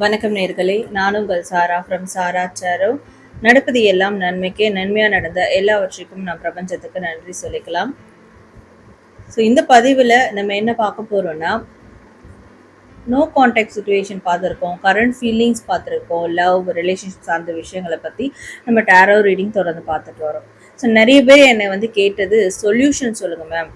வணக்கம் நேர்களே. நானும் உங்கள் சாரா ஃப்ரம் சாரா சாரோ. நடப்பது எல்லாம் நன்மைக்கே நன்மையாக நடந்த எல்லாவற்றிற்கும் நான் பிரபஞ்சத்துக்கு நன்றி சொல்லிக்கலாம். ஸோ இந்த பதிவில் நம்ம என்ன பார்க்க போகிறோம்னா நோ கான்டாக்ட் சுச்சுவேஷன் பார்த்துருக்கோம் கரண்ட் ஃபீலிங்ஸ் பார்த்துருக்கோம் லவ் ரிலேஷன்ஷிப் சார்ந்த விஷயங்களை பற்றி நம்ம டேரோ ரீடிங் தொடர்ந்து பார்த்துட்டு வரோம். ஸோ நிறைய பேர் என்னை வந்து கேட்டது சொல்யூஷன் சொல்லுங்கள் மேம்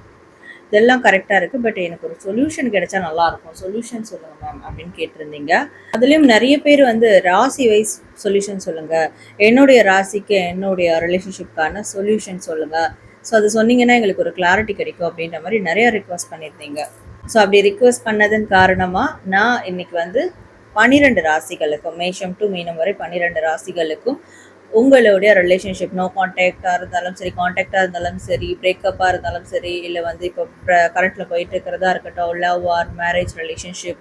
இதெல்லாம் கரெக்டாக இருக்குது பட் எனக்கு ஒரு சொல்யூஷன் கிடைச்சா நல்லாயிருக்கும் சொல்யூஷன் சொல்லுங்கள் மேம் அப்படின்னு கேட்டிருந்தீங்க. அதுலேயும் நிறைய பேர் வந்து ராசி வைஸ் சொல்யூஷன் சொல்லுங்கள் என்னுடைய ராசிக்கு என்னுடைய ரிலேஷன்ஷிப்கான சொல்யூஷன் சொல்லுங்கள் ஸோ அது சொன்னீங்கன்னா எங்களுக்கு ஒரு கிளாரிட்டி கிடைக்கும் அப்படின்ற மாதிரி நிறைய ரிக்வஸ்ட் பண்ணியிருந்தீங்க. ஸோ அப்படி ரிக்வஸ்ட் பண்ணதன் காரணமாக நான் இன்றைக்கி வந்து பன்னிரெண்டு ராசிகளுக்கும் மேஷம் டு மீனம் வரை பன்னிரெண்டு ராசிகளுக்கும் உங்களுடைய ரிலேஷன்ஷிப் நோ காண்டாக்டாக இருந்தாலும் சரி காண்டாக்டாக இருந்தாலும் சரி பிரேக்கப்பாக இருந்தாலும் சரி இல்லை வந்து இப்போ கரண்ட்டில் போயிட்டு இருக்கிறதா இருக்கட்டும் love or marriage relationship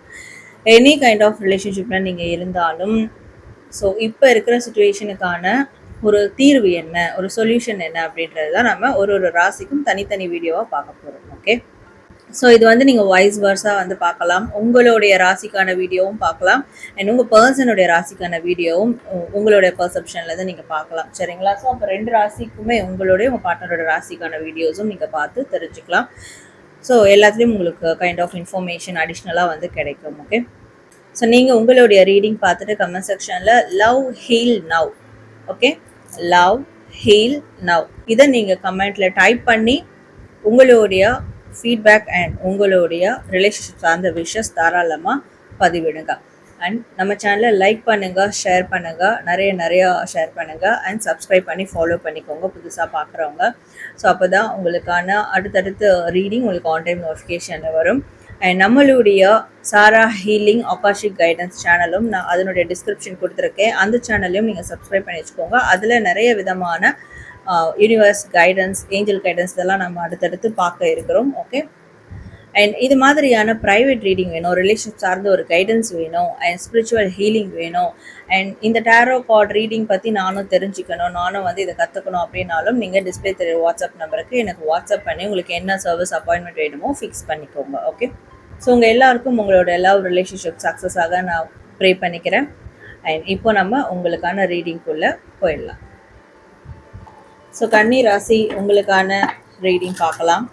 any kind of ரிலேஷன்ஷிப்பில் நீங்கள் இருந்தாலும் ஸோ இப்போ இருக்கிற சுச்சுவேஷனுக்கான ஒரு தீர்வு என்ன ஒரு சொல்யூஷன் என்ன அப்படின்றது தான் நம்ம ஒரு ஒரு ராசிக்கும் தனித்தனி வீடியோவாக பார்க்க போகிறோம் ஓகே ஸோ இது வந்து நீங்கள் வாய்ஸ் வர்ஸாக வந்து பார்க்கலாம். உங்களுடைய ராசிக்கான வீடியோவும் பார்க்கலாம். அண்ட் உங்கள் பர்சனுடைய ராசிக்கான வீடியோவும் உங்களுடைய பர்செப்ஷனில் தான் நீங்கள் பார்க்கலாம். சரிங்களா? ஸோ அப்போ ரெண்டு ராசிக்குமே உங்களுடைய உங்கள் பார்ட்னரோட ராசிக்கான வீடியோஸும் நீங்கள் பார்த்து தெரிஞ்சுக்கலாம். ஸோ எல்லாத்துலேயும் உங்களுக்கு கைண்ட் ஆஃப் இன்ஃபர்மேஷன் அடிஷ்னலாக வந்து கிடைக்கும் ஓகே ஸோ நீங்கள் உங்களுடைய ரீடிங் பார்த்துட்டு கமெண்ட் செக்ஷனில் love heal now okay love heal now இதை நீங்கள் கமெண்ட்டில் டைப் பண்ணி உங்களுடைய ஃபீட்பேக் அண்ட் உங்களுடைய ரிலேஷன்ஷிப் சார்ந்த விஷஸ் தாராளமாக பதிவிடுங்க. அண்ட் நம்ம சேனலை லைக் பண்ணுங்கள் ஷேர் பண்ணுங்க நிறைய நிறையா ஷேர் பண்ணுங்கள் அண்ட் சப்ஸ்கிரைப் பண்ணி ஃபாலோ பண்ணிக்கோங்க புதுசாக பார்க்குறவங்க ஸோ அப்போ தான் உங்களுக்கான அடுத்தடுத்து ரீடிங் உங்களுக்கு ஆன் டைம் நோட்டிஃபிகேஷனில் வரும். அண்ட் நம்மளுடைய சாரா ஹீலிங் ஆகாஷிக் கைடன்ஸ் சேனலும் நான் அதனுடைய டிஸ்கிரிப்ஷன் கொடுத்துருக்கேன். அந்த சேனலையும் நீங்கள் சப்ஸ்கிரைப் பண்ணி வச்சுக்கோங்க. அதில் நிறைய விதமான யூனிவர்ஸ் கைடன்ஸ் ஏஞ்சல் கைடன்ஸ் இதெல்லாம் நம்ம அடுத்தடுத்து பார்க்க இருக்கிறோம் ஓகே அண்ட் இது மாதிரியான ப்ரைவேட் ரீடிங் வேணும் ரிலேஷன்ஷிப் சார்ந்த ஒரு கைடன்ஸ் வேணும் அண்ட் ஸ்பிரிச்சுவல் ஹீலிங் வேணும். அண்ட் இந்த டேரோ கார்ட் ரீடிங் பற்றி நானும் தெரிஞ்சுக்கணும் நானும் வந்து இதை கற்றுக்கணும் அப்படின்னாலும் நீங்கள் டிஸ்பிளே தெரிய வாட்ஸ்அப் நம்பருக்கு எனக்கு வாட்ஸ்அப் பண்ணி உங்களுக்கு என்ன சர்வீஸ் அப்பாயின்மெண்ட் வேணுமோ ஃபிக்ஸ் பண்ணிக்கோங்க ஓகே ஸோ உங்கள் எல்லாருக்கும் உங்களோட லவ் ரிலேஷன்ஷிப் சக்ஸஸாக நான் ப்ரே பண்ணிக்கிறேன். அண்ட் இப்போ நம்ம உங்களுக்கான ரீடிங்குள்ளே போயிடலாம். ஸோ கன்னி ராசி உங்களுக்கான ரீடிங் பார்க்கலாம்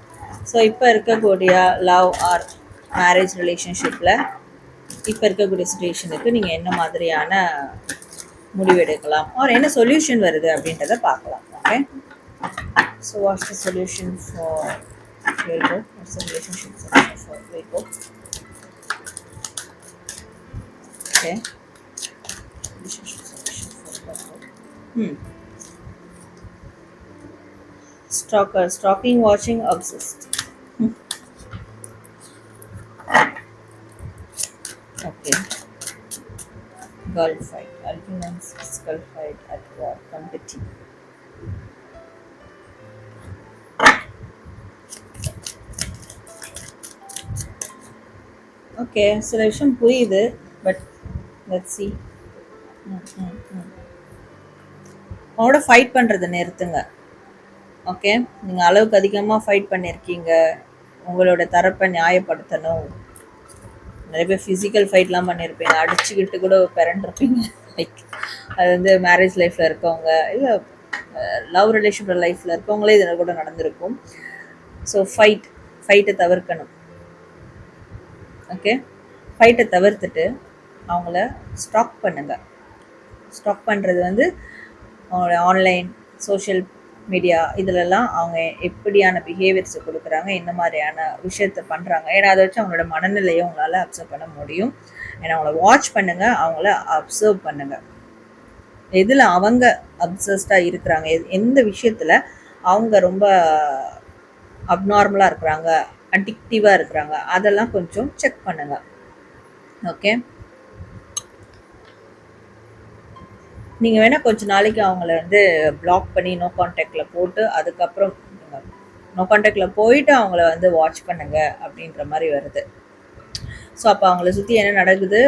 ஸோ இப்போ இருக்கக்கூடிய லவ் ஆர் மேரேஜ் ரிலேஷன்ஷிப்பில் இப்போ இருக்கக்கூடிய சுச்சுவேஷனுக்கு நீங்கள் என்ன மாதிரியான முடிவெடுக்கலாம் ஆர் என்ன சொல்யூஷன் வருது அப்படின்றத பார்க்கலாம் okay so what's the solution for Virgo? What's the relationship solution for Virgo? Okay. Relationship for Virgo. Hmm. Stalker, stalking, watching, obsessed. Hmm. Okay. Girl fight, arguments, physical fight at war, competing. Okay சில விஷயம் புரியுது but let see அவனோட fight பண்ணுறதை நிறுத்துங்க okay நீங்கள் அளவுக்கு அதிகமாக fight பண்ணியிருக்கீங்க உங்களோட தரப்பை நியாயப்படுத்தணும். நிறைய பேர் ஃபிசிக்கல் ஃபைட்லாம் பண்ணியிருப்பீங்க அடிச்சுக்கிட்டு கூட பிறண்டிருப்பீங்க லைக் அது வந்து மேரேஜ் லைஃப்பில் இருக்கவங்க இல்லை லவ் ரிலேஷன் லைஃப்பில் இருக்கவங்களே இதில் கூட நடந்திருக்கும். ஸோ ஃபைட் ஃபைட்டை தவிர்க்கணும். ஓகே ஃபைட்டை தவிர்த்துட்டு அவங்கள ஸ்டாக் பண்ணுங்கள் ஸ்டாக் பண்ணுறது வந்து அவங்களோட ஆன்லைன் சோஷியல் மீடியா இதிலெல்லாம் அவங்க எப்படியான பிஹேவியர்ஸை கொடுக்குறாங்க என்ன மாதிரியான விஷயத்த பண்ணுறாங்க ஏன்னா அதை வச்சு அவங்களோட மனநிலையை உங்களால் அப்சர்வ் பண்ண முடியும். ஏன்னா அவங்கள வாட்ச் பண்ணுங்கள் அவங்கள அப்சர்வ் பண்ணுங்கள் எதில் அவங்க அப்சஸ்டாக இருக்கிறாங்க எந்த விஷயத்தில் அவங்க ரொம்ப அப்நார்மலாக இருக்கிறாங்க அடிக்டிவாக இருக்கிறாங்க அதெல்லாம் கொஞ்சம் செக் பண்ணுங்க. ஓகே நீங்கள் வேணால் கொஞ்சம் நாளைக்கு அவங்கள வந்து பிளாக் பண்ணி நோ கான்டாக்டில் போட்டு அதுக்கப்புறம் நோ கான்டாக்டில் போயிட்டு அவங்கள வந்து வாட்ச் பண்ணுங்க அப்படின்ற மாதிரி வருது. ஸோ அப்போ அவங்கள சுற்றி என்ன நடக்குது?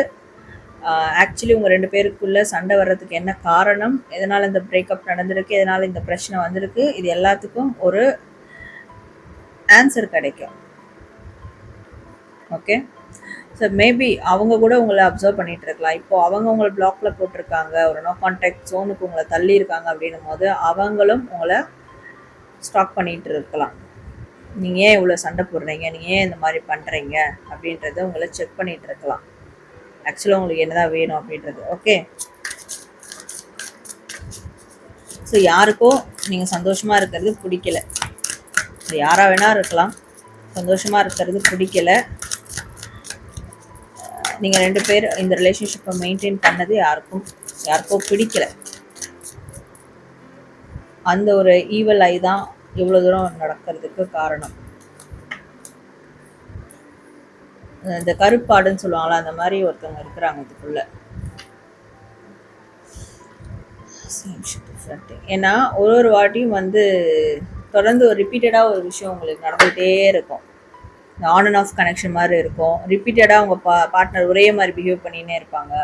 ஆக்சுவலி உங்கள் ரெண்டு பேருக்குள்ளே சண்டை வர்றதுக்கு என்ன காரணம்? எதனால் இந்த பிரேக்கப் நடந்திருக்கு? எதனால் இந்த பிரச்சனை வந்திருக்கு? இது எல்லாத்துக்கும் ஒரு ஆன்சர் கிடைக்கும். ஓகே ஸோ மேபி அவங்க கூட உங்களை அப்சர்வ் பண்ணிகிட்டு இருக்கலாம். இப்போது அவங்க உங்களை பிளாக்ல போட்டிருக்காங்க ஒரு நோ கான்டாக்ட் ஜோனுக்கு உங்களை தள்ளி இருக்காங்க அப்படின்னும் போது அவங்களும் உங்களை ஸ்டாக் பண்ணிகிட்டு இருக்கலாம். நீங்கள் ஏன் இவ்வளோ சண்டை போடுறீங்க? நீங்கள் ஏன் இந்த மாதிரி பண்ணுறீங்க அப்படின்றத உங்களை செக் பண்ணிகிட்டு இருக்கலாம். ஆக்சுவலாக உங்களுக்கு என்னதான் வேணும் அப்படின்றது ஓகே ஸோ யாருக்கோ நீங்கள் சந்தோஷமாக இருக்கிறது பிடிக்கல. யாராக வேணால் இருக்கலாம். சந்தோஷமாக இருக்கிறது பிடிக்கல. நீங்கள் ரெண்டு பேர் இந்த ரிலேஷன்ஷிப்பை மெயின்டைன் பண்ணது யாருக்கும் யாருக்கோ பிடிக்கல. அந்த ஒரு ஈவல் ஐ தான் இவ்வளோ தூரம் நடக்கிறதுக்கு காரணம். இந்த கருப்பாடுன்னு சொல்லுவாங்களா அந்த மாதிரி ஒருத்தவங்க இருக்கிறாங்க இதுக்குள்ள. ஏன்னா ஒரு ஒரு வாட்டியும் வந்து தொடர்ந்து ஒரு ரிப்பீட்டடாக ஒரு விஷயம் உங்களுக்கு நடந்துகிட்டே இருக்கும். ஆன் அண்ட் ஆஃப் கனெக்ஷன் மாதிரி இருக்கும். ரிப்பீட்டடாக அவங்க பா பார்ட்னர் ஒரே மாதிரி பிஹேவ் பண்ணினே இருப்பாங்க.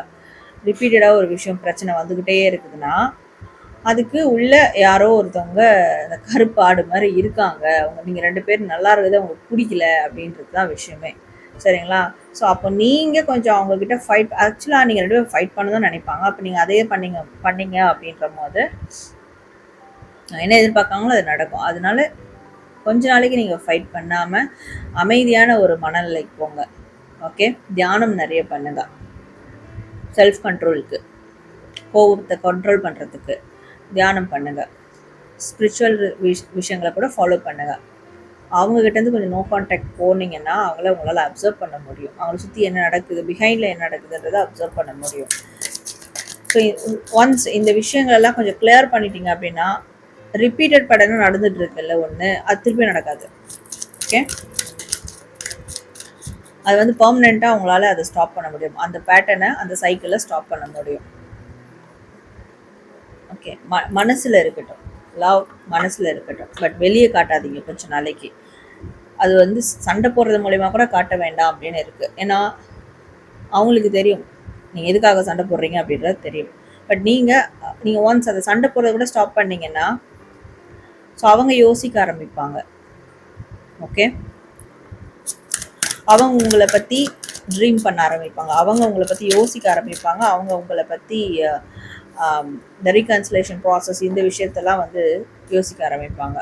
ரிப்பீட்டடாக ஒரு விஷயம் பிரச்சனை வந்துக்கிட்டே இருக்குதுன்னா அதுக்கு உள்ள யாரோ ஒருத்தவங்க இந்த கருப்பு ஆடு மாதிரி இருக்காங்க. அவங்க நீங்கள் ரெண்டு பேரும் நல்லா இருக்குது அவங்களுக்கு பிடிக்கல அப்படின்றது தான் விஷயமே. சரிங்களா? ஸோ அப்போ நீங்கள் கொஞ்சம் அவங்கக்கிட்ட ஃபைட் ஆக்சுவலாக நீங்கள் ரெண்டு பேரும் ஃபைட் பண்ணதான் நினைப்பாங்க. அப்போ நீங்கள் அதே பண்ணீங்க பண்ணீங்க அப்படின்ற போது என்ன எதிர்பார்க்காங்களோ அது நடக்கும். அதனால கொஞ்ச நாளைக்கு நீங்கள் ஃபைட் பண்ணாமல் அமைதியான ஒரு மனநிலைக்கு போங்க. ஓகே தியானம் நிறைய பண்ணுங்க. செல்ஃப் கண்ட்ரோலுக்கு கோபத்தை கண்ட்ரோல் பண்ணுறதுக்கு தியானம் பண்ணுங்க. ஸ்பிரிச்சுவல் விஷ் விஷயங்களை கூட ஃபாலோ பண்ணுங்க. அவங்கக்கிட்டேருந்து கொஞ்சம் நோ கான்டாக்ட் போனீங்கன்னா அவங்கள உங்களால் அப்சர்வ் பண்ண முடியும். அவங்கள சுற்றி என்ன நடக்குது பிஹைண்டில் என்ன நடக்குதுன்றதை அப்சர்வ் பண்ண முடியும். ஸோ ஒன்ஸ் இந்த விஷயங்களெல்லாம் கொஞ்சம் கிளியர் பண்ணிட்டீங்க அப்படின்னா ரிப்பீட்டட் படனும் நடந்துட்டு இருக்குல்ல ஒன்று அது திருப்பி நடக்காது. ஓகே அது வந்து பர்மனெண்ட்டாக அவங்களால அதை ஸ்டாப் பண்ண முடியும். அந்த பேட்டர்னை அந்த சைக்கிளை ஸ்டாப் பண்ண முடியும். ஓகே ம மனசில் இருக்கட்டும். லவ் மனசில் இருக்கட்டும். பட் வெளியே காட்டாதீங்க கொஞ்சம் நாளைக்கு. அது வந்து சண்டை போடுறது மூலயமா கூட காட்ட வேண்டாம் அப்படின்னு இருக்குது ஏன்னா அவங்களுக்கு தெரியும். நீங்கள் எதுக்காக சண்டை போடுறீங்க அப்படின்றது தெரியும். பட் நீங்கள் நீங்கள் ஒன்ஸ் அதை சண்டை போடுறத கூட ஸ்டாப் பண்ணீங்கன்னா ஸோ அவங்க யோசிக்க ஆரம்பிப்பாங்க. ஓகே அவங்க உங்களை பற்றி ட்ரீம் பண்ண ஆரம்பிப்பாங்க. அவங்க உங்களை பற்றி யோசிக்க ஆரம்பிப்பாங்க. அவங்க உங்களை பற்றி இந்த ரீகன்சலேஷன் ப்ராசஸ் இந்த விஷயத்தெல்லாம் வந்து யோசிக்க ஆரம்பிப்பாங்க.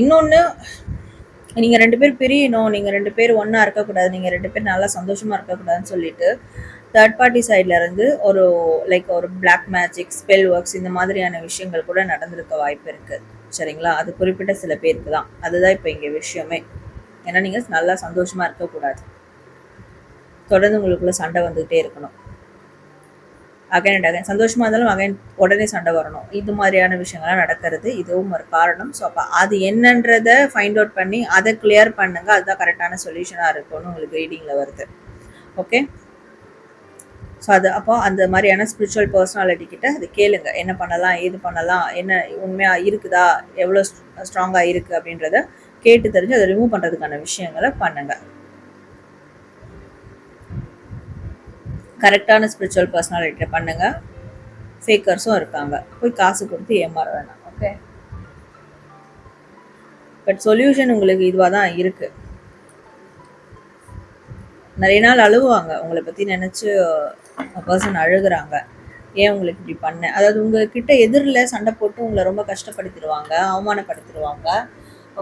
இன்னொன்று நீங்கள் ரெண்டு பேர் பிரியணும். நீங்கள் ரெண்டு பேர் ஒன்றா இருக்கக்கூடாது. நீங்கள் ரெண்டு பேர் நல்லா சந்தோஷமாக இருக்கக்கூடாதுன்னு சொல்லிட்டு தேர்ட் பார்ட்டி சைடில் இருந்து ஒரு லைக் ஒரு பிளாக் மேஜிக் ஸ்பெல் ஒர்க்ஸ் இந்த மாதிரியான விஷயங்கள் கூட நடந்திருக்க வாய்ப்பு இருக்குது சரிங்களா? அது குறிப்பிட்ட சில பேருக்கு தான். அதுதான் இப்போ இங்கே விஷயமே. ஏன்னா நீங்கள் நல்லா சந்தோஷமாக இருக்கக்கூடாது. தொடர்ந்து உங்களுக்குள்ள சண்டை வந்துகிட்டே இருக்கணும். அகைன் அண்ட் அகைன் சந்தோஷமாக இருந்தாலும் அகைன் உடனே சண்டை வரணும். இது மாதிரியான விஷயங்கள்லாம் நடக்கிறது. இதுவும் ஒரு காரணம். ஸோ அப்போ அது என்னன்றதை ஃபைண்ட் அவுட் பண்ணி அதை கிளியர் பண்ணுங்க. அதுதான் கரெக்டான சொல்யூஷனாக இருக்கும்னு உங்களுக்கு ரீடிங்கில் வருது. ஓகே ஸோ அது அப்போ அந்த மாதிரியான ஸ்பிரிச்சுவல் பர்சனாலிட்டி கிட்ட அது கேளுங்க. என்ன பண்ணலாம் ஏது பண்ணலாம் என்ன உண்மையாக இருக்குதா எவ்வளோ ஸ்ட்ராங்காக இருக்குது அப்படின்றத கேட்டு தெரிஞ்சு அதை ரிமூவ் பண்ணுறதுக்கான விஷயங்களை பண்ணுங்கள் கரெக்டான ஸ்பிரிச்சுவல் பர்சனாலிட்டியை பண்ணுங்க. ஃபேக்கர்ஸும் இருக்காங்க. போய் காசு கொடுத்து ஏமாற வேணாம். ஓகே பட் சொல்யூஷன் உங்களுக்கு இதுவாக தான் இருக்கு. நிறைய நாள் அழுவாங்க. உங்களை பற்றி நினச்சி பர்சன் அழுகுறாங்க. ஏன் உங்களுக்கு இப்படி பண்ணேன் அதாவது உங்ககிட்ட எதிரில் சண்டை போட்டு உங்களை ரொம்ப கஷ்டப்படுத்திடுவாங்க அவமானப்படுத்திடுவாங்க.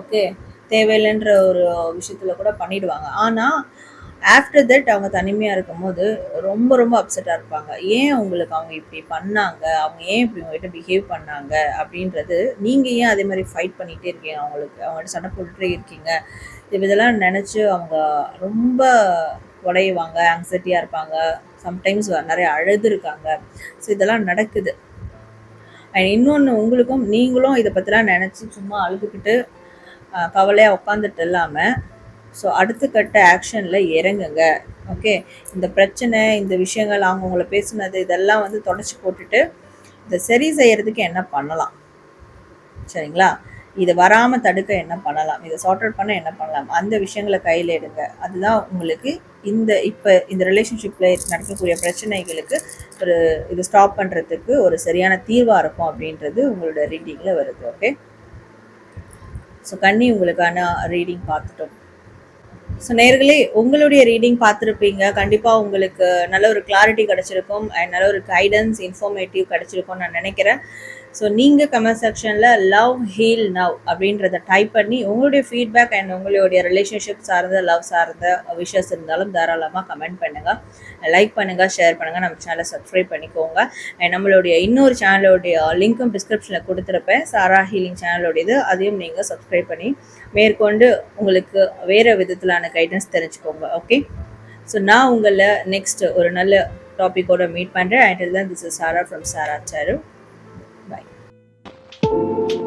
ஓகே தேவையில்லைன்ற ஒரு விஷயத்தில் கூட பண்ணிடுவாங்க. ஆனால் ஆஃப்டர் தட் அவங்க தனிமையாக இருக்கும்போது ரொம்ப ரொம்ப அப்செட்டாக இருப்பாங்க. ஏன் உங்களுக்கு அவங்க இப்படி பண்ணாங்க? அவங்க ஏன் இப்படி உங்ககிட்ட பிஹேவ் பண்ணாங்க? அப்படின்றது நீங்கள் ஏன் அதே மாதிரி ஃபைட் பண்ணிகிட்டே இருக்கீங்க? அவங்களுக்கு அவங்கள்ட்ட சண்டை போட்டுகிட்டே இருக்கீங்க? இதெல்லாம் நினச்சி அவங்க ரொம்ப உடையுவாங்க ஆங்ஸைட்டியாக இருப்பாங்க. சம்டைம்ஸ் நிறைய அழுதுருக்காங்க ஸோ இதெல்லாம் நடக்குது. அண்ட் இன்னொன்று உங்களுக்கும் நீங்களும் இதை பற்றிலாம் நினச்சி சும்மா அழுதுகிட்டு கவலையாக உட்காந்துட்டு இல்லாமல் ஸோ அடுத்த கட்ட ஆக்ஷனில் இறங்குங்க. ஓகே இந்த பிரச்சனை இந்த விஷயங்கள் அவங்க உங்களை பேசுனது இதெல்லாம் வந்து தொடச்சி போட்டுட்டு இதை சரி செய்யறதுக்கு என்ன பண்ணலாம்? சரிங்களா? இது வராமல் தடுக்க என்ன பண்ணலாம்? இதை சார்ட் அவுட் பண்ண என்ன பண்ணலாம்? அந்த விஷயங்களை கையில் எடுங்க. அதுதான் உங்களுக்கு இந்த இப்போ இந்த ரிலேஷன்ஷிப்பில் நடக்கக்கூடிய பிரச்சனைகளுக்கு ஒரு இது ஸ்டாப் பண்ணுறதுக்கு ஒரு சரியான தீர்வாக இருக்கும் அப்படின்றது உங்களோட ரீடிங்கில் வருது. ஓகே ஸோ கண்ணி உங்களுக்கான ரீடிங் பார்த்துட்டோம். ஸோ நேர்களே உங்களுடைய ரீடிங் பார்த்துருப்பீங்க. கண்டிப்பாக உங்களுக்கு நல்ல ஒரு கிளாரிட்டி கிடச்சிருக்கும் அண்ட் நல்ல ஒரு கைடன்ஸ் இன்ஃபர்மேட்டிவ் கிடச்சிருக்கும்னு நான் நினைக்கிறேன். ஸோ நீங்கள் கமெண்ட் செக்ஷனில் லவ் ஹீல் நவ் அப்படின்றத டைப் பண்ணி உங்களுடைய ஃபீட்பேக் அண்ட் உங்களுடைய ரிலேஷன்ஷிப் சார்ந்த லவ் சார்ந்த விஷஸ் இருந்தாலும் தாராளமாக கமெண்ட் பண்ணுங்கள் லைக் பண்ணுங்கள் ஷேர் பண்ணுங்கள் நம்ம சேனலை சப்ஸ்கிரைப் பண்ணிக்கோங்க. அண்ட் நம்மளுடைய இன்னொரு சேனலோடைய லிங்க்கும் டிஸ்கிரிப்ஷனில் கொடுத்துருப்பேன். சாரா ஹீலிங் சேனலோடையது அதையும் நீங்கள் சப்ஸ்கிரைப் பண்ணி மேற்கொண்டு உங்களுக்கு வேறு விதத்திலான கைடன்ஸ் தெரிஞ்சுக்கோங்க. ஓகே ஸோ நான் உங்களை நெக்ஸ்ட் ஒரு நல்ல டாப்பிக்கோட மீட் பண்ணுறேன் அண்ட் தான் this is Sara from Sara Saru thank you